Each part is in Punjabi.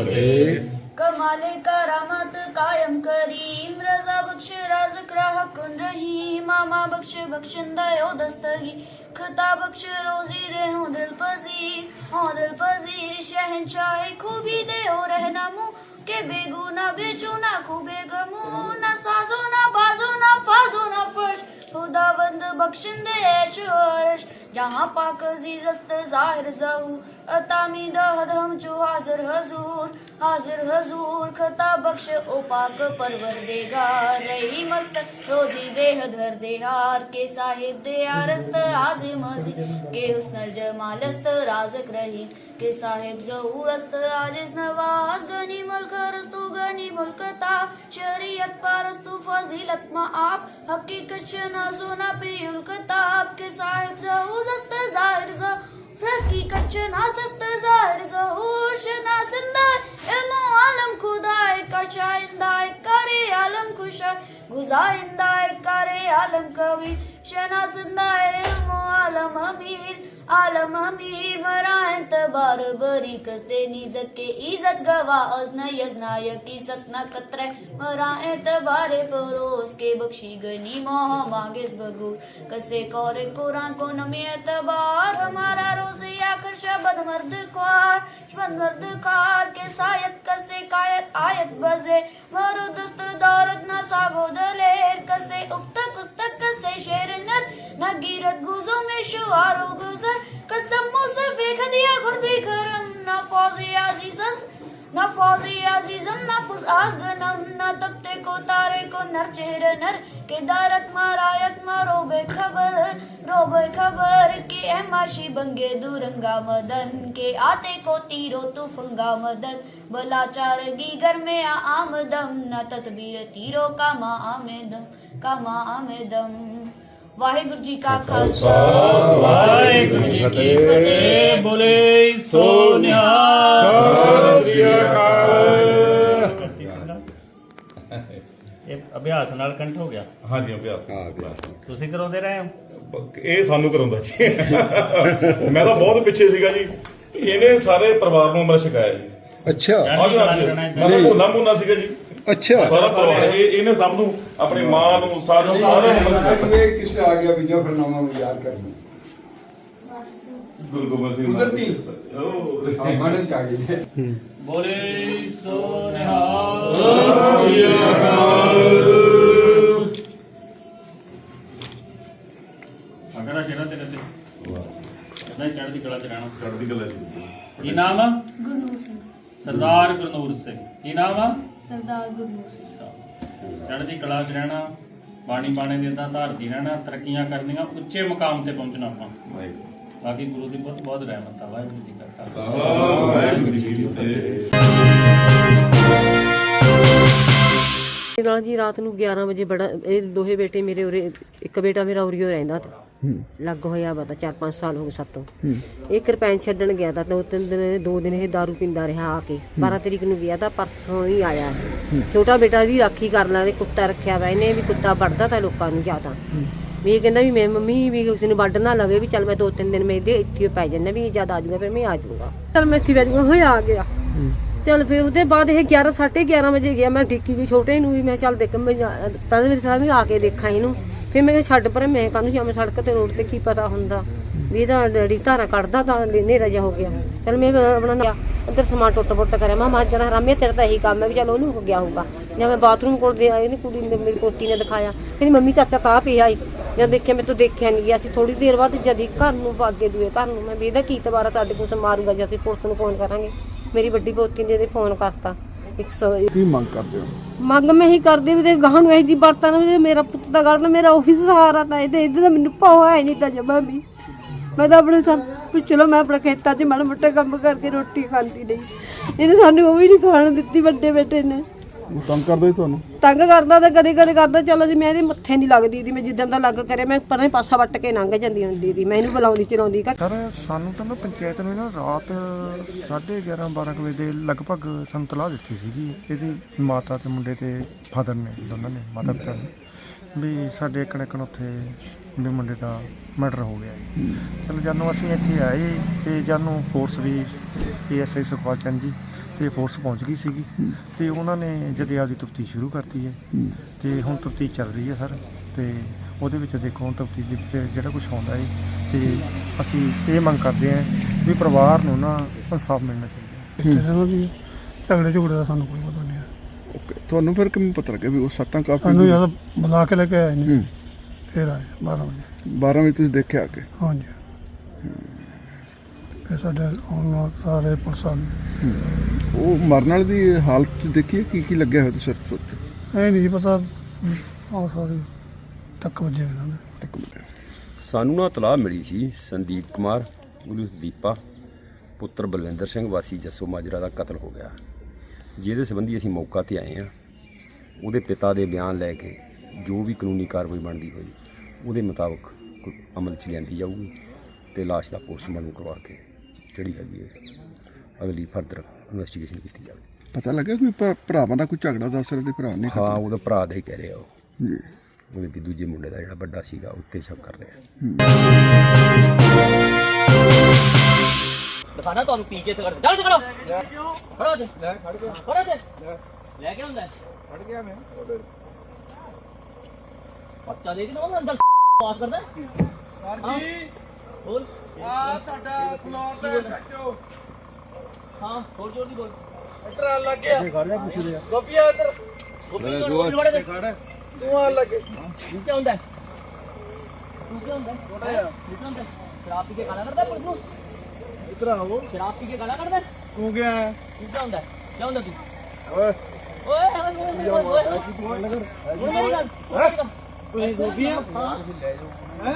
फतेह कमाले करामत कायम करीम रजा बख्श राजक राह कुन रहीम मामा बख्श बख्शिंदयो दस्तगी खता बख्श रोजी दे हो दिल पजीर हो दिल पजीर शहनशाह खूबी दे हो रहनामू के बेगुना बेचुना खूबे गमू ना साजो ना बाजो ना फाजो ना फर्श खुदावंद बख्शिंदे ऐश अर्श जहां पाक अजीजस्त जाहिर जहू अतामी दहद हम जो हाजिर हजूर हाजिर हजूर खता बख्श ओ पाक परवर देगा रही मस्त रोजी देह धर देहार के साहिब दे आरस्त आजिम अजी के हुस्नल जमालस्त राजक रही के साहिब जहूरस्त आजिज नवाज गनी मुल्क रस्तु गनी मुल्कता शरीयत परस्तु फजीलत मा आप हकीकत शना सोना ربي الكتاب كصاحب زوز استزاير जाहिर ज हकीकत शना सस्त जाहिर जहूर शना सिंदा इल्म आलम खुदाए का शाइंदा करे आलम खुशा गुजाइंदा करे आलम कवि शना सिंदा इल्म आलम अमीर आलम अमीर मरायन तबार बरी कसते निजत के इज्जत गवा अजन यजनाय की सतना कत्रे मराए तबारे परोस के बख्शी गनी मोह मांगिस बगू कसे روزیا کرشا بد مرد کار بد مرد کار کے سایت کا شکایت آیت بزے مارو دست دارت نہ ساگو دلیر کسے افتک استک کسے شیر نر نہ گیرت گوزوں میں شعار و گزر قسم مو سے پھینک دیا گردی کرم نہ فوزیا عزیزس نہ فوزی عزیزم، نہ فزاز گنم، نہ تبتے کو تارے کو نر چہر نر کے دارت مار آیت مار رو بے خبر، رو بے خبر کے اے معاشی بنگے دورنگا مدن کے آتے کو تیرو تو فنگا مدن، بلا چارگی گھر میں آمدم، نہ تطبیر تیرو کا ماں آمدم کا ماں آمدم۔ ਵਾਹਿਗੁਰੂ ਜੀ ਕਾ ਖਾਲਸਾ ਵਾਹਿਗੁਰੂ ਜੀ ਕੀ ਫਤਿਹ। ਬੋਲੇ ਸੋ ਨਿਹਾਲ ਸਤਿ ਸ੍ਰੀ ਅਕਾਲ। ਇਹ ਅਭਿਆਸ ਨਾਲ ਕੰਠ ਹੋ ਗਿਆ? ਹਾਂਜੀ ਅਭਿਆਸ ਤੁਸੀਂ ਕਰਾਉਂਦੇ ਰਹੇ ਹੋ? ਇਹ ਸਾਨੂੰ ਕਰਾਉਂਦਾ ਜੀ ਮੈਂ ਤਾਂ ਬਹੁਤ ਪਿੱਛੇ ਸੀਗਾ ਜੀ। ਇਹਨੇ ਸਾਰੇ ਪਰਿਵਾਰ ਨੂੰ ਮੈਂ ਸਿਖਾਇਆ ਜੀ। ਅੱਛਾ। ਹਾਂਜੀ ਹਾਂਜੀ ਮੈਂ ਤਾਂ ਭੋਲਾ ਮੁੰਨਾ ਸੀਗਾ ਜੀ। ਅੱਛਾ। ਸਾਰਾ ਪਰਿਵਾਰ ਇਹ ਇਹਨੇ ਸਭ ਨੂੰ ਆਪਣੀ ਮਾਂ ਨੂੰ ਸਾਰਿਆਂ ਨੂੰ ਸਾਰਿਆਂ ਨੂੰ ਮੈਂ ਸਿਖਾਇਆ ਇਹ ਕਿਸ ਆ ਗਿਆ ਵੀ ਜਫਰਨਾਮਾ ਨੂੰ ਯਾਦ ਕਰਨਾ। ਗੁਰੂ ਗੋਬਿੰਦ ਸਿੰਘ ਕੁਦਰਤੀ। ਉਹ ਮਨ ਚ ਆ ਗਈ ਬੋਲੇ ਸੋ ਨਿਹਾਲ ਅਗਰਾ ਤੇ ਚੜ੍ਹਦੀ ਕਲਾ ਚ ਰਹਿਣਾ। ਚੜ੍ਹਦੀ ਕਲਾ ਜੀ ਕੀ ਨਾਮ ਆ? ਗੁਰਨੂਰ ਸਿੰਘ। ਸਰਦਾਰ ਗੁਰਨੂਰ ਸਿੰਘ। ਕੀ ਨਾਮ ਆ? ਸਰਦਾਰ ਗੁਰਨੂਰ ਸਿੰਘ। ਚੜ੍ਹਦੀ ਕਲਾ ਚ ਰਹਿਣਾ ਬਾਣੀ ਬਾਣੇ ਦੇ ਤਾਂ ਧਾਰਦੀ ਰਹਿਣਾ ਤਰੱਕੀਆਂ ਕਰਨੀਆਂ ਉੱਚੇ ਮੁਕਾਮ ਤੇ ਪਹੁੰਚਣਾ ਆਪਾਂ। ਵਾਹਿਗੁਰੂ। ਬਾਕੀ ਗੁਰੂ ਦੀ ਬਹੁਤ ਬਹੁਤ ਰਹਿਮਤ ਆ ਵਾਹਿਗੁਰੂ ਜੀ ਕਾ ਖਾਲਸਾ। ਵਾਹਿਗੁਰੂ ਜੀ ਕੀ ਫਤਿਹ। ਨਾਲ ਜੀ ਰਾਤ ਨੂੰ 11 ਵਜੇ ਬੜਾ ਇਹ ਦੋਹੇ ਬੇਟੇ ਮੇਰੇ ਉਰੇ ਇੱਕ ਬੇਟਾ ਮੇਰਾ ਉਰੀਓ ਰਹਿੰਦਾ ਤਾ। ਲੱਗ ਹੋਇਆ ਵਾ ਤਾਂ 4-5 ਸਾਲ ਹੋ ਗਏ ਸਾਤੋਂ। ਇਹ ਕਿਰਪੈਨ ਛੱਡਣ ਗਿਆ ਤਾਂ ਦੋ ਤਿੰਨ ਦਿਨ ਦੋ ਦਿਨ ਇਹ दारू ਪੀਂਦਾ ਰਿਹਾ ਆ ਕੇ। 12 ਤਰੀਕ ਨੂੰ ਗਿਆ ਤਾਂ ਪਰਸੋਂ ਹੀ ਆਇਆ। ਛੋਟਾ ਬੇਟਾ ਵੀ ਰਾਖੀ ਕਰ ਲੈਂਦੇ ਕੁੱਤਾ ਰੱਖਿਆ ਵਾ ਇਹਨੇ ਵੀ ਕੁੱਤਾ ਵੱਢਦਾ ਤਾਂ ਲੋਕਾਂ ਨੂੰ ਜ਼ਿਆਦਾ। ਵੀ ਇਹ ਕਹਿੰਦਾ ਵੀ ਮੈਂ ਮੰਮੀ ਵੀ ਕਿਸੇ ਨੂੰ ਵੱਢ ਨਾ ਲਵੇ ਵੀ ਚੱਲ ਮੈਂ ਦੋ ਤਿੰਨ ਦਿਨ ਮੈਂ ਇਹਦੇ ਇੱਥੇ ਪੈ ਜਾਂਦਾ ਵੀ ਜਦ ਆ ਜਾਊਗਾ ਫਿਰ ਮੈਂ ਆ ਜਾਊਗਾ। ਚੱਲ ਮੈਂ ਇੱਥੇ ਬੈਠ ਹੋਇਆ ਆ ਗਿਆ। ਚੱਲ ਫਿਰ ਉਹਦੇ ਬਾਅਦ ਇਹ 11 11:30 ਵਜੇ ਗਿਆ ਮੈਂ ਡਿੱਕੀ ਗਈ ਛੋਟੇ ਨੂੰ ਵੀ ਮੈਂ ਚੱਲ ਦੇਖ ਮੈਂ ਤਾਂ ਮੇਰੇ ਸਾਹ ਵੀ ਆ ਕੇ ਦੇਖਾਂ ਇਹਨੂੰ। ਫਿਰ ਮੈਂ ਕਿਹਾ ਛੱਡ ਪਰ ਮੈਂ ਕਾਹਨੂੰ ਜਾਵਾਂ ਸੜਕ ਤੇ ਰੋਡ ਤੇ ਕੀ ਪਤਾ ਹੁੰਦਾ? ਵੀ ਇਹਦਾ ਡੈਡੀ ਧਾਰਾ ਕੱਢਦਾ ਤਾਂ ਹਨੇਰਾ ਜਿਹਾ ਹੋ ਗਿਆ। ਚੱਲ ਮੈਂ ਆਪਣਾ ਨਾ ਅੰਦਰ ਸਮਾਨ ਟੁੱਟ ਪੁੱਟ ਕਰਿਆ। ਮੈਂ ਮਾਂ ਜਰਾ ਰਾਮੇ ਤੇਰਾ ਤਾਂ ਇਹੀ ਕੰਮ ਹੈ ਵੀ ਚੱਲ ਉਹਨੂੰ ਹੋ ਗਿਆ ਹੋਊਗਾ। ਜਾਂ ਮੈਂ ਬਾਥਰੂਮ ਕੋਲ ਦੇ ਆਈ ਨੀ ਕੁੜੀ ਨੇ ਮੇਰੀ ਪੋਤੀ ਨੇ ਦਿਖਾਇਆ। ਕਹਿੰਦੀ ਮੰਮੀ ਚਾਚਾ ਕਾਹ ਪਿਆ ਈ? ਜਾਂ ਦੇਖਿਆ ਮੈਂ ਤੂੰ ਦੇਖਿਆ ਨਹੀਂ ਗਿਆ। ਅਸੀਂ ਥੋੜੀ ਦੇਰ ਬਾਅਦ ਜਦੀ ਘਰ ਨੂੰ ਭਾਗੇ ਦੂਏ ਘਰ ਨੂੰ, ਮੈਂ ਵੀ ਇਹਦਾ ਕੀ ਦੁਬਾਰਾ ਤੁਹਾਡੇ ਕੋਲ ਮਾਰੂਗਾ ਜਾਂ ਅਸੀਂ ਪੁਲਿਸ ਨੂੰ ਫੋਨ ਕਰਾਂਗੇ। ਮੇਰੀ ਵੱਡੀ ਪੋਤੀ ਨੇ ਇਹਦੇ ਫੋਨ ਕਰਤਾ। 100 ਕੀ ਮੰਗ ਕਰਦੇ ਹੋ? ਮੰਗ ਮੈਂ ਹੀ ਕਰਦੀ ਵੀ ਤੇ ਗਾਹਾਂ ਨੂੰ ਇਹ ਜੀ ਵਰਤਾਂ ਵੀ ਮੇਰਾ ਪੁੱਤ ਦਾ ਗੱਲ ਮੇਰਾ ਉਹੀ ਸਹਾਰਾ ਤਾਂ ਇਹਦੇ ਇਹਦੇ ਤਾਂ ਮੈਨੂੰ ਪਾਉ ਹੈ ਨਹੀਂ ਤਾਂ ਜਮਾ ਵੀ। ਮੈਂ ਤਾਂ ਆਪਣੇ ਸਭ ਪੁੱਛ ਲਓ ਮੈਂ ਆਪਣੇ ਖੇਤਾਂ 'ਚ ਮਾੜਾ ਮੋਟਾ ਕੰਮ ਕਰਕੇ ਰੋਟੀ ਖਾਂਦੀ ਰਹੀ। ਇਹਨੇ ਸਾਨੂੰ ਉਹ ਵੀ ਨਹੀਂ ਖਾਣ ਦਿੱਤੀ ਵੱਡੇ ਬੇਟੇ ਨੇ। ਤੰਗ ਕਰਦੇ ਤੁਹਾਨੂੰ? ਤੰਗ ਕਰਦਾ ਤਾਂ ਕਦੇ ਕਦੇ ਕਰਦਾ ਚਲੋ ਜੀ ਮੈਂ ਇਹਦੇ ਮੱਥੇ ਨਹੀਂ ਲੱਗਦੀ ਦੀ ਮੈਂ ਜਿੱਦਾਂ ਦਾ ਲੱਗ ਕਰਿਆ ਮੈਂ ਪਰੇ ਪਾਸਾ ਵੱਟ ਕੇ ਲੰਘ ਜਾਂਦੀ ਹੁੰਦੀ ਸੀ। ਮੈਂ ਇਹਨੂੰ ਬੁਲਾਉਂਦੀ ਚਲਾਉਂਦੀ ਘਰ ਸਰ ਸਾਨੂੰ ਤਾਂ ਨਾ ਪੰਚਾਇਤ ਨੇ ਨਾ ਰਾਤ 11:30 12 ਵਜੇ ਦੇ ਲਗਭਗ ਸਾਨੂੰ ਤਲਾਹ ਦਿੱਤੀ ਸੀਗੀ। ਇਹਦੀ ਮਾਤਾ ਤੇ ਮੁੰਡੇ ਤੇ ਫਾਦਰ ਨੇ ਦੋਨਾਂ ਨੇ ਮਾਤਾ ਪਿਤਾ ਨੇ ਵੀ ਸਾਡੇ ਇੱਕ ਇੱਕ ਉੱਥੇ ਵੀ ਮੁੰਡੇ ਦਾ ਮਰਡਰ ਹੋ ਗਿਆ ਜੀ। ਚਲੋ ਜਦੋਂ ਅਸੀਂ ਇੱਥੇ ਆਏ ਤੇ ਜਦੋਂ ਫੋਰਸ ਵੀ ਏਐਸਆਈ ਸੁਖਪਾਲ ਚੰਦ ਜੀ ਤੇ ਫੋਰਸ ਪਹੁੰਚ ਗਈ ਸੀਗੀ। ਤੇ ਉਹਨਾਂ ਨੇ ਜਦੇ ਆਪਦੀ ਤਫਤੀਸ਼ ਸ਼ੁਰੂ ਕਰਤੀ ਹੈ ਤੇ ਹੁਣ ਤਫਤੀਸ਼ ਚੱਲ ਰਹੀ ਹੈ ਸਰ। ਤੇ ਉਹਦੇ ਵਿੱਚ ਦੇਖੋ ਹੁਣ ਤਫਤੀਸ਼ ਦੇ ਵਿੱਚ ਜਿਹੜਾ ਕੁਝ ਆਉਂਦਾ ਹੈ ਤੇ ਅਸੀਂ ਇਹ ਮੰਗ ਕਰਦੇ ਹਾਂ ਵੀ ਪਰਿਵਾਰ ਨੂੰ ਨਾ ਇਨਸਾਫ ਮਿਲਣਾ ਚਾਹੀਦਾ ਚਲੋ ਜੀ ਝਗੜੇ ਝੁਗੜੇ ਦਾ ਸਾਨੂੰ ਕੋਈ ਪਤਾ ਨਹੀਂ ਹੈ। ਓਕੇ ਤੁਹਾਨੂੰ ਫਿਰ ਕਿਵੇਂ ਪਤਾ ਲੱਗਿਆ ਵੀ ਉਹ ਸੱਟਾਂ ਕਾਫੀ ਸਾਨੂੰ ਯਾਰ ਬੁਲਾ ਕੇ ਲੈ ਕੇ ਆਏ ਨੇ ਹੂੰ। ਫਿਰ ਆਏ 12 ਵਜੇ। 12 ਵਜੇ ਤੁਸੀਂ ਦੇਖਿਆ ਆ ਕੇ? ਹਾਂਜੀ। ਫਿਰ ਸਾਡੇ ਆਉਣ ਨਾਲ ਸਾਰੇ ਪੁਲਿਸ ਉਹ ਮਰਨ ਵਾਲੇ ਦੀ ਹਾਲਤ ਦੇਖੀਏ ਕੀ ਕੀ ਲੱਗਿਆ ਹੋਇਆ ਤੁਸੀਂ ਸਿਰ ਤੇ ਇਹ ਨਹੀਂ ਪਤਾ। ਆ ਸਾਰੇ ਟੱਕ ਵੱਜੇ ਇਹਨਾਂ ਇੱਕ ਮਿੰਟ। ਸਾਨੂੰ ਨਾ ਤਲਾਹ ਮਿਲੀ ਸੀ ਸੰਦੀਪ ਕੁਮਾਰ ਗੁਰੂ ਦੀਪਾ ਪੁੱਤਰ ਬਲਵਿੰਦਰ ਸਿੰਘ ਵਾਸੀ ਜੱਸੋ ਮਾਜਰਾ ਦਾ ਕਤਲ ਹੋ ਗਿਆ। ਜਿਹਦੇ ਸੰਬੰਧੀ ਅਸੀਂ ਮੌਕਾ ਤੇ ਆਏ ਹਾਂ। ਉਹਦੇ ਪਿਤਾ ਦੇ ਬਿਆਨ ਲੈ ਕੇ ਜੋ ਵੀ ਕਾਨੂੰਨੀ ਕਾਰਵਾਈ ਬਣਦੀ ਹੋਈ ਉਹਦੇ ਮੁਤਾਬਕ ਕੋਈ ਅਮਲ 'ਚ ਲਿਆਂਦੀ ਜਾਊਗੀ ਤੇ ਲਾਸ਼ ਦਾ ਪੋਸਟਮਾਰਟਮ ਕਰਵਾ ਕੇ ਜਿਹੜੀ ਹੈਗੀ ਹੈ ਅਗਲੀ ਫਰਦਰ ਇਨਵੈਸਟੀਗੇਸ਼ਨ ਕੀਤੀ ਜਾਵੇ। ਪਤਾ ਲੱਗਿਆ ਕੋਈ ਭਰਾ- ਭਰਾਵਾਂ ਦਾ ਕੋਈ ਝਗੜਾ ਦੱਸ ਰਹੇ ਤੇ ਭਰਾ ਨੇ ਹਾਂ ਉਹਦਾ ਭਰਾ ਦਾ ਹੀ ਕਹਿ ਰਿਹਾ ਉਹ। ਜੀ। ਉਹਦੇ ਵੀ ਦੂਜੇ ਮੁੰਡੇ ਦਾ ਜਿਹੜਾ ਵੱਡਾ ਸੀਗਾ ਉੱਤੇ ਸ਼ੱਕ ਕਰ ਰਿਹਾ। ਦਿਖਾਣਾ ਤੁਹਾਨੂੰ ਪੀ ਕੇ ਤੇ ਕਰ ਚੱਲ ਖੜੋ ਖੜੋ ਤੇ ਲੈ ਖੜ ਗਿਆ ਖੜੋ ਤੇ ਲੈ। ਕੇ ਹੁੰਦਾ ਖੜ ਗਿਆ ਮੈਂ। ਬੱਚਾ ਦੇ ਕੇ ਨਾ ਅੰਦਰ ਪਾਸ ਕਰਦਾ। ਸਰ ਜੀ। ਬੋਲ ਆ ਤੁਹਾਡਾ ਫਲੋਰ ਤੇ ਸੱਚੋ ਹਾਂ ਹੋਰ ਜੋਰ ਦੀ ਬੋਲ। ਇੱਧਰ ਆ ਲੱਗ ਗਿਆ। ਖੜ ਗਿਆ ਪੁੱਛ ਰਿਹਾ ਗੋਪੀਆ ਇੱਧਰ। ਗੋਪੀ ਜੋਰ ਤੇ ਖੜ। ਤੂੰ ਆ ਲੱਗੇ ਤੂੰ ਕੀ ਹੁੰਦਾ? ਤੂੰ ਕੀ ਹੁੰਦਾ? ਛੋਟਾ ਜਿਹਾ। ਕੀ ਹੁੰਦਾ? ਸ਼ਰਾਬ ਪੀ ਕੇ ਖਾਣਾ ਕਰਦਾ ਪੁਲਿਸ ਨੂੰ? ਸ਼ਰਾਬ ਪੀ ਕੇ ਗਾਲਾਂ ਕੱਢਦਾ ਤੂੰ ਗਿਆ ਤੂੰ ਕੀ ਹੁੰਦਾ? ਕੀ ਹੁੰਦਾ ਤੂੰ? ਓਏ। ਓਏ ਓਏ ਓਏ ਓਏ ਮੇਰੀ ਗੱਲ ਤੂੰ ਗੋਗੀ ਆ? ਹੈ?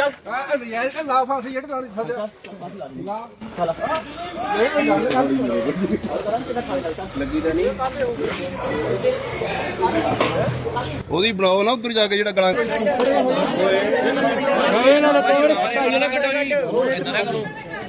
ਚੱਲ। ਆ ਰਿਆਇਤ ਤੇ ਲਾਓ ਫਾਂਸੀ ਜਿਹੜੇ ਨਾਲ ਸਾਡੇ ਉਹਦੀ ਬਣਾਓ ਨਾ ਉੱਧਰ ਜਾ। ਕੇ ਜਿਹੜਾ ਗਲਾਂ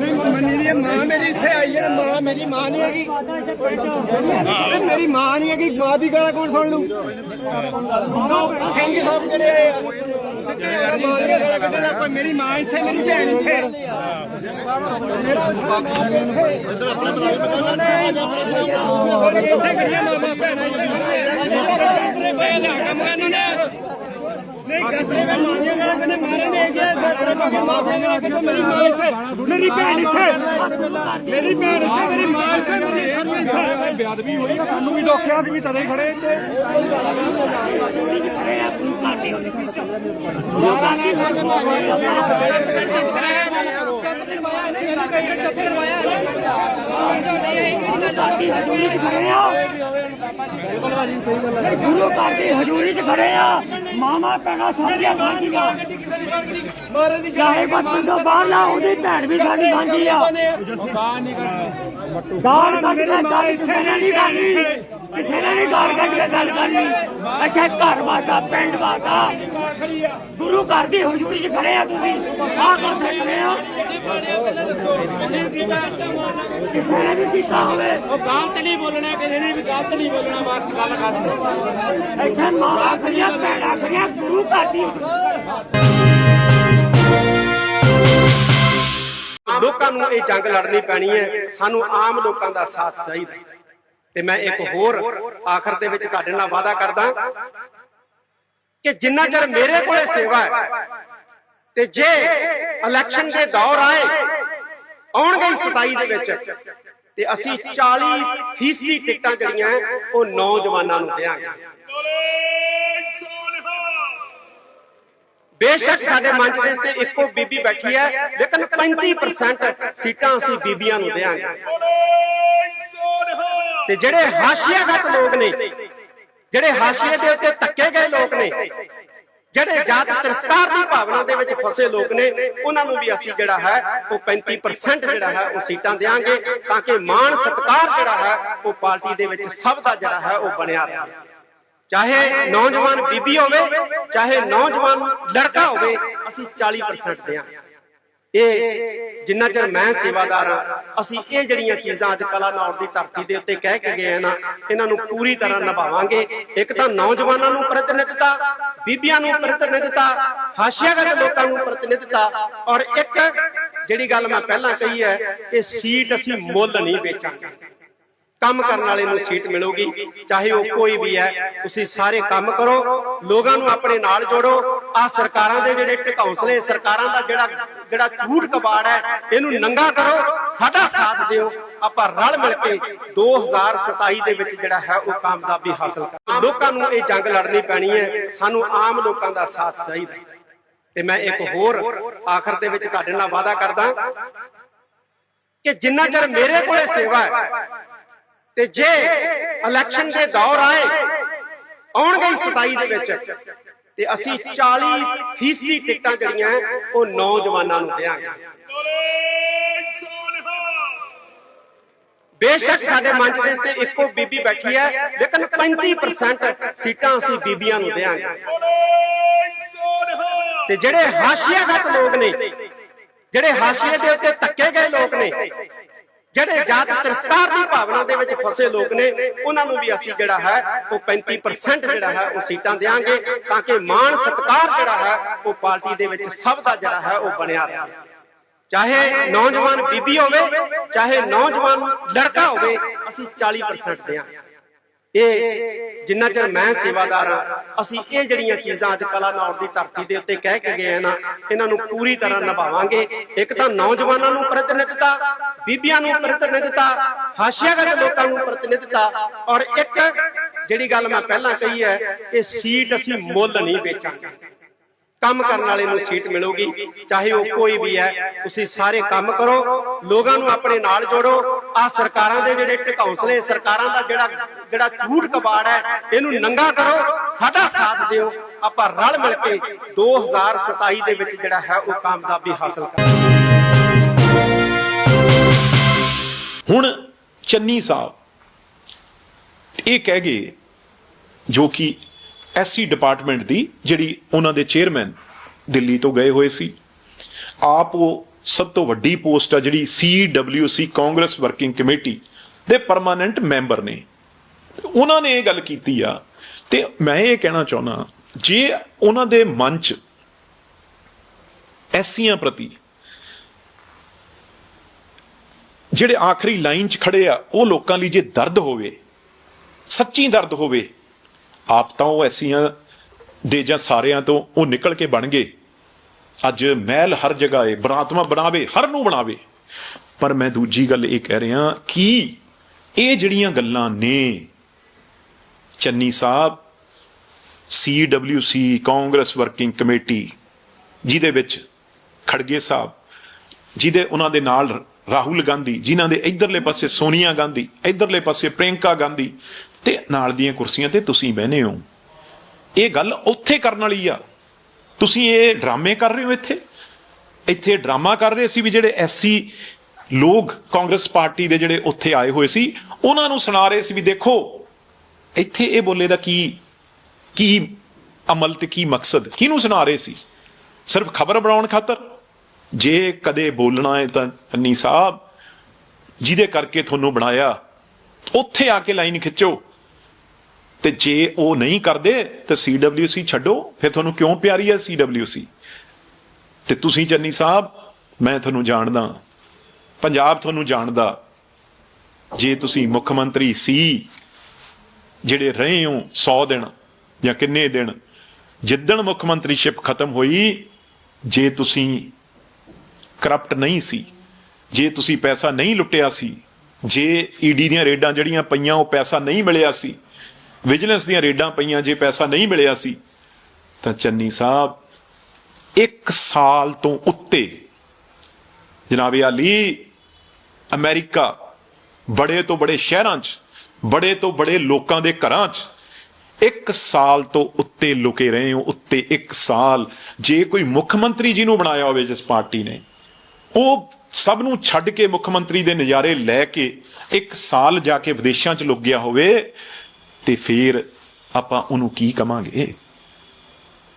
ਨਹੀਂ ਮੰਨੀ ਦੀ ਮਾਂ ਮੇਰੀ ਇੱਥੇ ਆਈ ਹੈ ਮਾਂ ਮੇਰੀ ਮਾਂ ਨਹੀਂ ਹੈਗੀ। ਮੇਰੀ ਮਾਂ ਨਹੀਂ ਹੈਗੀ ਮਾਂ ਦੀ ਗੱਲ ਕੌਣ ਸੁਣ ਲੂ? ਸਿੰਘ ਸਾਹਿਬ ਜਿਹੜੇ ਆਏ ਆ, ਸਿੱਧੇ ਆ, ਮਾਂ ਦੀਆਂ ਗਾਲਾਂ ਕੱਢਣ ਲੱਗ ਪਏ। ਮੇਰੀ ਮਾਂ ਇੱਥੇ ਮੇਰੀ ਭੈਣ ਇੱਥੇ। ਇੱਥੇ। ਕਰੀਏ ਮਾਮਾ ਭੈਣਾਂ ਇੱਥੇ। ਖੜੀਆਂ ਪਏ ਲਿਆ ਕੰਮ ਕਰਨ ਗੱਤਰੇ ਮੈਂ ਮਾਰੀਆਂ ਗਾਲਾਂ ਕਹਿੰਦੇ ਮਾਰੇ ਨੇ ਗਿਆ ਗੱਤਰੇ ਪਾ ਕੇ ਮਾਰੀਆਂ ਗਾਲਾਂ ਕਹਿੰਦੇ ਮੇਰੀ ਮਾਂ ਇੱਥੇ ਮੇਰੀ ਭੈਣ ਇੱਥੇ ਮੇਰੀ ਭੈਣ ਇੱਥੇ ਮੇਰੀ ਮਾਂ ਇੱਥੇ ਮੇਰੀ ਸਾਰੀ ਇੱਥੇ। ਬੇਅਦਬੀ ਹੋਈ ਤੁਹਾਨੂੰ ਵੀ ਦੋਖਿਆ ਸੀ ਵੀ ਤਦੇ ਖੜੇ ਇੱਥੇ। ਗੁਰੂ ਘਰ ਦੀ ਹਜ਼ੂਰੀ 'ਚ ਖੜੇ ਆ ਮਾਮਾ ਪੈਣਾ ਸਾਡੀਆਂ ਸਾਂਝੀਆਂ ਚਾਹੇ ਬੱਚੇ ਤੋਂ ਬਾਹਰ ਨਾ ਉਹਦੀ ਭੈਣ ਵੀ ਸਾਡੀ ਸਾਂਝੀ ਆ ਗਾਲ ਕੱਢ ਕੇ ਗੱਲ ਕਿਸੇ ਨੇ ਨਹੀਂ ਕਰਨੀ ਕਿਸੇ ਨੇ ਨਹੀਂ ਗਾਲ ਕੱਢ ਕੇ ਗੱਲ ਕਰਨੀ ਇੱਥੇ ਘਰ ਵਾਦਾ ਪਿੰਡ ਵਾਦਾ ਗੁਰੂ ਘਰ ਦੀ ਹਜ਼ੂਰੀ 'ਚ ਖੜੇ ਆ ਤੁਸੀਂ। ਆਹ ਕਾਸੇ ਖੜੇ ਆ। ਕਿਸੇ ਨੇ ਵੀ ਕੀਤਾ ਹੋਵੇ। ਉਹ ਗਲਤ ਨਹੀਂ ਬੋਲਣਾ ਕਿਸੇ ਨੇ ਵੀ ਗਲਤ ਨਹੀਂ ਬੋਲਣਾ ਬਾਤ ਗੱਲ ਕਰ ਇੱਥੇ ਮਾਂ ਦੀਆਂ ਭੈਣਾਂ ਖੜੀਆਂ ਗੁਰੂ ਘਰ ਦੀ ਲੋਕਾਂ ਨੂੰ ਇਹ ਜੰਗ ਲੜਨੀ ਪੈਣੀ ਹੈ। ਸਾਨੂੰ ਆਮ ਲੋਕਾਂ ਦਾ ਸਾਥ ਚਾਹੀਦਾ। ਤੇ ਮੈਂ ਇੱਕ ਹੋਰ ਆਖਰ ਦੇ ਵਿੱਚ ਤੁਹਾਡੇ ਨਾਲ ਵਾਅਦਾ ਕਰਦਾ। ਕਿ ਜਿੰਨਾ ਚਿਰ ਮੇਰੇ ਕੋਲੇ ਸੇਵਾ ਹੈ ਤੇ ਜੇ ਇਲੈਕਸ਼ਨ ਦੇ ਦੌਰ ਆਏ ਆਉਣਗੇ 27 ਦੇ ਵਿੱਚ ਤੇ ਅਸੀਂ 40 ਫੀਸਦੀ ਟਿਕਟਾਂ ਜਿਹੜੀਆਂ ਉਹ ਨੌਜਵਾਨਾਂ ਨੂੰ ਦੇਵਾਂਗੇ ਬੇਸ਼ੱਕ ਸਾਡੇ ਮੰਚ ਦੇ ਉੱਤੇ ਇੱਕੋ ਬੀਬੀ ਬੈਠੀ ਹੈ ਲੇਕਿਨ 35% ਸੀਟਾਂ ਅਸੀਂ ਬੀਬੀਆਂ ਨੂੰ ਦੇਵਾਂਗੇ ਤੇ ਜਿਹੜੇ ਹਾਸ਼ੀਆਗਤ ਲੋਕ ਨੇ ਜਿਹੜੇ ਹਾਸ਼ੀਏ ਦੇ ਉੱਤੇ ਧੱਕੇ ਗਏ ਲੋਕ ਨੇ, ਜਿਹੜੇ ਜਾਤ ਤਿਰਸਕਾਰ ਦੀ ਭਾਵਨਾ ਦੇ ਵਿੱਚ ਫਸੇ ਲੋਕ ਨੇ, ਉਹਨਾਂ ਨੂੰ ਵੀ ਅਸੀਂ ਜਿਹੜਾ ਹੈ, ਉਹ 35% ਜਿਹੜਾ ਹੈ, ਉਹ ਸੀਟਾਂ ਦੇਵਾਂਗੇ ਤਾਂ ਕਿ ਮਾਣ ਸਤਿਕਾਰ ਜਿਹੜਾ ਹੈ, ਉਹ ਪਾਰਟੀ ਦੇ ਵਿੱਚ ਸਭ ਦਾ ਜਿਹੜਾ ਹੈ, ਉਹ ਬਣਿਆ ਰਹੇ। ਚਾਹੇ ਨੌਜਵਾਨ ਬੀਬੀ ਹੋਵੇ, ਚਾਹੇ ਨੌਜਵਾਨ ਲੜਕਾ ਹੋਵੇ, ਅਸੀਂ 40% ਦਿਆਂਗੇ। ਇਹ ਜਿੰਨਾ ਚਿਰ ਮੈਂ ਸੇਵਾਦਾਰ ਹਾਂ, ਅਸੀਂ ਇਹ ਜਿਹੜੀਆਂ ਚੀਜ਼ਾਂ ਅੱਜ ਕਲਾਨੌਰ ਦੀ ਧਰਤੀ ਦੇ ਉੱਤੇ ਕਹਿ ਕੇ ਗਏ ਨਾ, ਇਹਨਾਂ ਨੂੰ ਪੂਰੀ ਤਰ੍ਹਾਂ ਨਿਭਾਵਾਂਗੇ। ਇੱਕ ਤਾਂ ਨੌਜਵਾਨਾਂ ਨੂੰ ਪ੍ਰਤੀਨਿਧਤਾ, ਬੀਬੀਆਂ ਨੂੰ ਪ੍ਰਤੀਨਿਧਤਾ, ਹਾਸ਼ੀਆਗਤ ਲੋਕਾਂ ਨੂੰ ਪ੍ਰਤੀਨਿਧਤਾ ਔਰ ਇੱਕ ਜਿਹੜੀ ਗੱਲ ਮੈਂ ਪਹਿਲਾਂ ਕਹੀ ਹੈ ਕਿ ਸੀਟ ਅਸੀਂ ਮੁੱਲ ਨਹੀਂ ਵੇਚਾਂਗੇ। ਕੰਮ ਕਰਨ ਵਾਲੇ ਨੂੰ ਸੀਟ ਮਿਲੂਗੀ, ਚਾਹੇ ਉਹ ਕੋਈ ਵੀ ਹੈ, ਤੁਸੀਂ ਸਾਰੇ ਕੰਮ ਕਰੋ, ਲੋਕਾਂ ਨੂੰ ਆਪਣੇ ਨਾਲ ਜੋੜੋ ਆ ਸਰਕਾਰਾਂ ਦੇ ਜਿਹੜੇ ਢਕੌਂਸਲੇ ਸਰਕਾਰਾਂ ਦਾ ਜਿਹੜਾ ਜਿਹੜਾ ਝੂਠ ਕਬਾੜ ਹੈ, ਇਹਨੂੰ ਨੰਗਾ ਕਰੋ, ਸਾਡਾ ਸਾਥ ਦਿਓ। ਆਪਾਂ ਰਲ ਮਿਲ ਕੇ 2027 ਦੇ ਵਿੱਚ ਜਿਹੜਾ ਹੈ, ਉਹ ਕਾਮਯਾਬੀ ਹਾਸਲ ਕਰ ਲੋਕਾਂ ਨੂੰ ਇਹ ਜੰਗ ਲੜਨੀ ਪੈਣੀ ਹੈ। ਸਾਨੂੰ ਆਮ ਲੋਕਾਂ ਦਾ ਸਾਥ ਚਾਹੀਦਾ ਤੇ ਮੈਂ ਇੱਕ ਹੋਰ ਆਖਰ ਦੇ ਵਿੱਚ ਤੁਹਾਡੇ ਨਾਲ ਵਾਅਦਾ ਕਰਦਾ ਕਿ ਜਿੰਨਾ ਚਿਰ ਮੇਰੇ ਕੋਲੇ ਸੇਵਾ ਹੈ, ਤੇ ਜੇ ਇਲੈਕਸ਼ਨ ਦੇ ਦੌਰ ਆਏ, ਆਉਣਗੇ 27 ਦੇ ਵਿੱਚ। ਤੇ ਅਸੀਂ 40 ਫੀਸਦੀ ਟਿਕਟਾਂ ਜਿਹੜੀਆਂ, ਉਹ ਨੌਜਵਾਨਾਂ ਨੂੰ ਦੇਵਾਂਗੇ ਬੇਸ਼ੱਕ ਸਾਡੇ ਮੰਚ ਦੇ ਉੱਤੇ ਇੱਕੋ ਬੀਬੀ ਬੈਠੀ ਹੈ, ਲੇਕਿਨ 35% ਸੀਟਾਂ ਅਸੀਂ ਬੀਬੀਆਂ ਨੂੰ ਦੇਵਾਂਗੇ ਤੇ ਜਿਹੜੇ ਹਾਸ਼ੀਆਗਤ ਲੋਕ ਨੇ, ਜਿਹੜੇ ਹਾਸ਼ੀਏ ਦੇ ਉੱਤੇ ਧੱਕੇ ਗਏ ਲੋਕ ਨੇ ਜਿਹੜੇ ਜਾਤ ਤਿਰਸਕਾਰ ਦੀ ਭਾਵਨਾ ਦੇ ਵਿੱਚ ਫਸੇ ਲੋਕ ਨੇ ਉਹਨਾਂ ਨੂੰ ਵੀ ਅਸੀਂ ਜਿਹੜਾ ਹੈ ਉਹ 35% ਜਿਹੜਾ ਹੈ ਉਹ ਸੀਟਾਂ ਦੇਵਾਂਗੇ ਤਾਂ ਕਿ ਮਾਣ ਸਤਿਕਾਰ ਜਿਹੜਾ ਹੈ ਉਹ ਪਾਰਟੀ ਦੇ ਵਿੱਚ ਸਭ ਦਾ ਜਿਹੜਾ ਹੈ ਉਹ ਬਣਿਆ ਰਹੇ। ਚਾਹੇ ਨੌਜਵਾਨ ਬੀਬੀ ਹੋਵੇ ਚਾਹੇ ਨੌਜਵਾਨ ਲੜਕਾ ਹੋਵੇ ਅਸੀਂ 40% ਦੇਵਾਂਗੇ ਇਹ ਜਿੰਨਾ ਚਿਰ ਮੈਂ ਸੇਵਾਦਾਰ ਹਾਂ, ਅਸੀਂ ਇਹ ਜਿਹੜੀਆਂ ਚੀਜ਼ਾਂ ਅੱਜ ਕਲਾਨੌਰ ਦੀ ਧਰਤੀ ਦੇ ਉੱਤੇ ਕਹਿ ਕੇ ਗਏ ਆ ਨਾ, ਇਹਨਾਂ ਨੂੰ ਪੂਰੀ ਤਰ੍ਹਾਂ ਨਿਭਾਵਾਂਗੇ। ਇੱਕ ਤਾਂ ਨੌਜਵਾਨਾਂ ਨੂੰ ਪ੍ਰਤੀਨਿਧਤਾ, ਬੀਬੀਆਂ ਨੂੰ ਪ੍ਰਤੀਨਿਧਤਾ, ਹਾਸ਼ੀਆਗਤ ਲੋਕਾਂ ਨੂੰ ਪ੍ਰਤੀਨਿਧਤਾ ਔਰ ਇੱਕ ਜਿਹੜੀ ਗੱਲ ਮੈਂ ਪਹਿਲਾਂ ਕਹੀ ਹੈ ਕਿ ਸੀਟ ਅਸੀਂ ਮੁੱਲ ਨਹੀਂ ਵੇਚਾਂਗੇ। ਕੰਮ ਕਰਨ ਵਾਲੇ ਨੂੰ ਸੀਟ ਮਿਲੂਗੀ, ਚਾਹੇ ਉਹ ਕੋਈ ਵੀ ਹੈ, ਤੁਸੀਂ ਸਾਰੇ ਕੰਮ ਕਰੋ, ਲੋਕਾਂ ਨੂੰ ਆਪਣੇ ਨਾਲ ਜੋੜੋ ਆ ਸਰਕਾਰਾਂ ਦੇ ਜਿਹੜੇ ਢਕੌਂਸਲੇ ਸਰਕਾਰਾਂ ਦਾ ਜਿਹੜਾ ਜਿਹੜਾ ਝੂਠ ਕਬਾੜ ਹੈ, ਇਹਨੂੰ ਨੰਗਾ ਕਰੋ, ਸਾਡਾ ਸਾਥ ਦਿਓ। ਆਪਾਂ ਰਲ ਮਿਲ ਕੇ 2027 ਦੇ ਵਿੱਚ ਜਿਹੜਾ ਹੈ, ਉਹ ਕਾਮਯਾਬੀ ਹਾਸਲ ਕਰਾਂਗੇ ਹੁਣ ਚੰਨੀ ਸਾਹਿਬ, ਇਹ ਕਹਿ ਗਏ ਜੋ ਕਿ ਐਸਸੀ ਡਿਪਾਰਟਮੈਂਟ ਦੀ ਜਿਹੜੀ ਉਹਨਾਂ ਦੇ ਚੇਅਰਮੈਨ ਦਿੱਲੀ ਤੋਂ ਗਏ ਹੋਏ ਸੀ। ਆਪ ਉਹ ਸਭ ਤੋਂ ਵੱਡੀ ਪੋਸਟ ਆ ਜਿਹੜੀ ਸੀ ਕਾਂਗਰਸ ਵਰਕਿੰਗ ਕਮੇਟੀ ਦੇ ਪਰਮਾਨੈਂਟ ਮੈਂਬਰ ਨੇ। ਉਹਨਾਂ ਨੇ ਇਹ ਗੱਲ ਕੀਤੀ ਆ। ਤੇ ਮੈਂ ਇਹ ਕਹਿਣਾ ਚਾਹੁੰਦਾ, ਜੇ ਉਹਨਾਂ ਦੇ ਮਨ ਚ ਐਸੀਆਂ ਪ੍ਰਤੀ ਜਿਹੜੇ ਆਖਰੀ ਲਾਈਨ 'ਚ ਖੜੇ ਆ, ਉਹ ਲੋਕਾਂ ਲਈ ਜੇ ਦਰਦ ਹੋਵੇ, ਸੱਚੀ ਦਰਦ ਹੋਵੇ, ਆਪ ਤਾਂ ਉਹ ਐਸੀਆਂ ਦੇ ਜਾਂ ਸਾਰਿਆਂ ਤੋਂ ਉਹ ਨਿਕਲ ਕੇ ਬਣ ਗਏ। ਅੱਜ ਮਹਿਲ ਹਰ ਜਗ੍ਹਾ ਏ, ਬਰਾਤਮਾ ਬਣਾਵੇ, ਹਰ ਨੂੰ ਬਣਾਵੇ। ਪਰ ਮੈਂ ਦੂਜੀ ਗੱਲ ਇਹ ਕਹਿ ਰਿਹਾ ਕਿ ਇਹ ਜਿਹੜੀਆਂ ਗੱਲਾਂ ਨੇ ਚੰਨੀ ਸਾਹਿਬ ਸੀ ਕਾਂਗਰਸ ਵਰਕਿੰਗ ਕਮੇਟੀ, ਜਿਹਦੇ ਵਿੱਚ ਖੜਗੇ ਸਾਹਿਬ, ਜਿਹਦੇ ਉਹਨਾਂ ਦੇ ਨਾਲ ਰਾਹੁਲ ਗਾਂਧੀ ਜਿਨ੍ਹਾਂ ਦੇ ਇਧਰਲੇ ਪਾਸੇ ਸੋਨੀਆ ਗਾਂਧੀ, ਇਧਰਲੇ ਪਾਸੇ ਪ੍ਰਿਯੰਕਾ ਗਾਂਧੀ ਤੇ ਨਾਲ ਦੀਆਂ ਕੁਰਸੀਆਂ ਤੇ ਤੁਸੀਂ ਬਹਿਨੇ ਹੋ। ਇਹ ਗੱਲ ਉੱਥੇ ਕਰਨ ਵਾਲੀ ਆ। ਤੁਸੀਂ ਇਹ ਡਰਾਮੇ ਕਰ ਰਹੇ ਹੋ ਇੱਥੇ? ਇੱਥੇ ਡਰਾਮਾ ਕਰ ਰਹੇ ਸੀ ਵੀ ਜਿਹੜੇ ਐਸਸੀ ਲੋਕ ਕਾਂਗਰਸ ਪਾਰਟੀ ਦੇ ਜਿਹੜੇ ਉੱਥੇ ਆਏ ਹੋਏ ਸੀ, ਉਹਨਾਂ ਨੂੰ ਸੁਣਾ ਰਹੇ ਸੀ ਵੀ ਦੇਖੋ ਇੱਥੇ ਇਹ ਬੋਲੇ ਦਾ ਕੀ ਕੀ ਅਮਲ ਤੇ ਕੀ ਮਕਸਦ? ਕਿਹਨੂੰ ਸੁਣਾ ਰਹੇ ਸੀ? ਸਿਰਫ ਖਬਰ ਬਣਾਉਣ ਖਾਤਰ? ਜੇ ਕਦੇ ਬੋਲਣਾ ਹੈ ਤਾਂ ਅੰਨੀ ਸਾਹਿਬ, ਜਿਹਦੇ ਕਰਕੇ ਤੁਹਾਨੂੰ ਬਣਾਇਆ, ਉੱਥੇ ਆ ਕੇ ਲਾਈਨ ਖਿੱਚੋ। ਤੇ ਜੇ ਉਹ ਨਹੀਂ ਕਰਦੇ, ਤਾਂ CWC ਛੱਡੋ। ਫਿਰ ਤੁਹਾਨੂੰ ਕਿਉਂ ਪਿਆਰੀ ਹੈ CWC ਤੇ ਤੁਸੀਂ ਚੰਨੀ ਸਾਹਿਬ, ਮੈਂ ਤੁਹਾਨੂੰ ਜਾਣਦਾ ਪੰਜਾਬ ਤੁਹਾਨੂੰ ਜਾਣਦਾ। ਜੇ ਤੁਸੀਂ ਮੁੱਖ ਮੰਤਰੀ ਸੀ ਜਿਹੜੇ ਰਹੇ ਹੋ 100 ਦਿਨ ਜਾਂ ਕਿੰਨੇ ਦਿਨ, ਜਿੱਦਣ ਮੁੱਖ ਮੰਤਰੀਸ਼ਿਪ ਖਤਮ ਹੋਈ, ਜੇ ਤੁਸੀਂ ਕਰਪਟ ਨਹੀਂ ਸੀ, ਜੇ ਤੁਸੀਂ ਪੈਸਾ ਨਹੀਂ ਲੁੱਟਿਆ ਸੀ, ਜੇ ਈਡੀ ਦੀਆਂ ਰੇਡਾਂ ਜਿਹੜੀਆਂ ਪਈਆਂ ਉਹ ਪੈਸਾ ਨਹੀਂ ਮਿਲਿਆ ਸੀ, ਵਿਜੀਲੈਂਸ ਦੀਆਂ ਰੇਡਾਂ ਪਈਆਂ ਜੇ ਪੈਸਾ ਨਹੀਂ ਮਿਲਿਆ ਸੀ, ਤਾਂ ਚੰਨੀ ਸਾਹਿਬ, ਇੱਕ ਸਾਲ ਤੋਂ ਉੱਤੇ ਜਨਾਬੇ ਆਲੀ ਅਮਰੀਕਾ ਬੜੇ ਤੋਂ ਬੜੇ ਸ਼ਹਿਰਾਂ 'ਚ ਬੜੇ ਤੋਂ ਬੜੇ ਲੋਕਾਂ ਦੇ ਘਰਾਂ 'ਚ, ਇੱਕ ਸਾਲ ਤੋਂ ਉੱਤੇ ਲੁਕੇ ਰਹੇ ਹੋ, ਉੱਤੇ ਇੱਕ ਸਾਲ। ਜੇ ਕੋਈ ਮੁੱਖ ਮੰਤਰੀ ਜੀ ਨੂੰ ਬਣਾਇਆ ਹੋਵੇ, ਜਿਸ ਪਾਰਟੀ ਨੇ, ਉਹ ਸਭ ਨੂੰ ਛੱਡ ਕੇ ਮੁੱਖ ਮੰਤਰੀ ਦੇ ਨਜ਼ਾਰੇ ਲੈ ਕੇ ਇੱਕ ਸਾਲ ਜਾ ਕੇ ਵਿਦੇਸ਼ਾਂ 'ਚ ਲੁਕ ਗਿਆ ਹੋਵੇ, ਤੇ ਫਿਰ ਆਪਾਂ ਉਹਨੂੰ ਕੀ ਕਵਾਂਗੇ?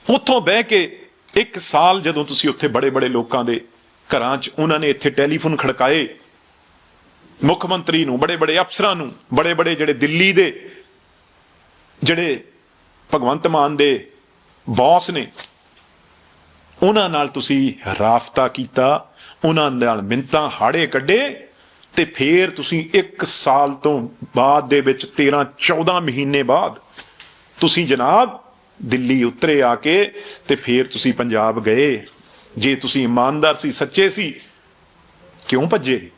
ਉੱਥੋਂ ਬਹਿ ਕੇ ਇੱਕ ਸਾਲ ਜਦੋਂ ਤੁਸੀਂ ਉੱਥੇ ਬੜੇ ਬੜੇ ਲੋਕਾਂ ਦੇ ਘਰਾਂ 'ਚ, ਉਹਨਾਂ ਨੇ ਇੱਥੇ ਟੈਲੀਫੋਨ ਖੜਕਾਏ ਮੁੱਖ ਮੰਤਰੀ ਨੂੰ, ਬੜੇ ਬੜੇ ਅਫਸਰਾਂ ਨੂੰ, ਬੜੇ ਬੜੇ ਜਿਹੜੇ ਦਿੱਲੀ ਦੇ ਜਿਹੜੇ ਭਗਵੰਤ ਮਾਨ ਦੇ ਬੌਸ ਨੇ, ਉਹਨਾਂ ਨਾਲ ਤੁਸੀਂ ਰਾਫਤਾ ਕੀਤਾ, ਉਹਨਾਂ ਨਾਲ ਮਿੰਤਾਂ ਹਾੜੇ ਕੱਢੇ ਤੇ ਫੇਰ ਤੁਸੀਂ 1 ਸਾਲ ਤੋਂ ਬਾਅਦ ਦੇ ਵਿੱਚ 13 14 ਮਹੀਨੇ ਬਾਅਦ ਤੁਸੀਂ ਜਨਾਬ ਦਿੱਲੀ ਉਤਰੇ ਆ ਕੇ ਤੇ ਫੇਰ ਤੁਸੀਂ ਪੰਜਾਬ ਗਏ। ਜੇ ਤੁਸੀਂ ਇਮਾਨਦਾਰ ਸੀ, ਸੱਚੇ ਸੀ, ਕਿਉਂ ਭੱਜੇ?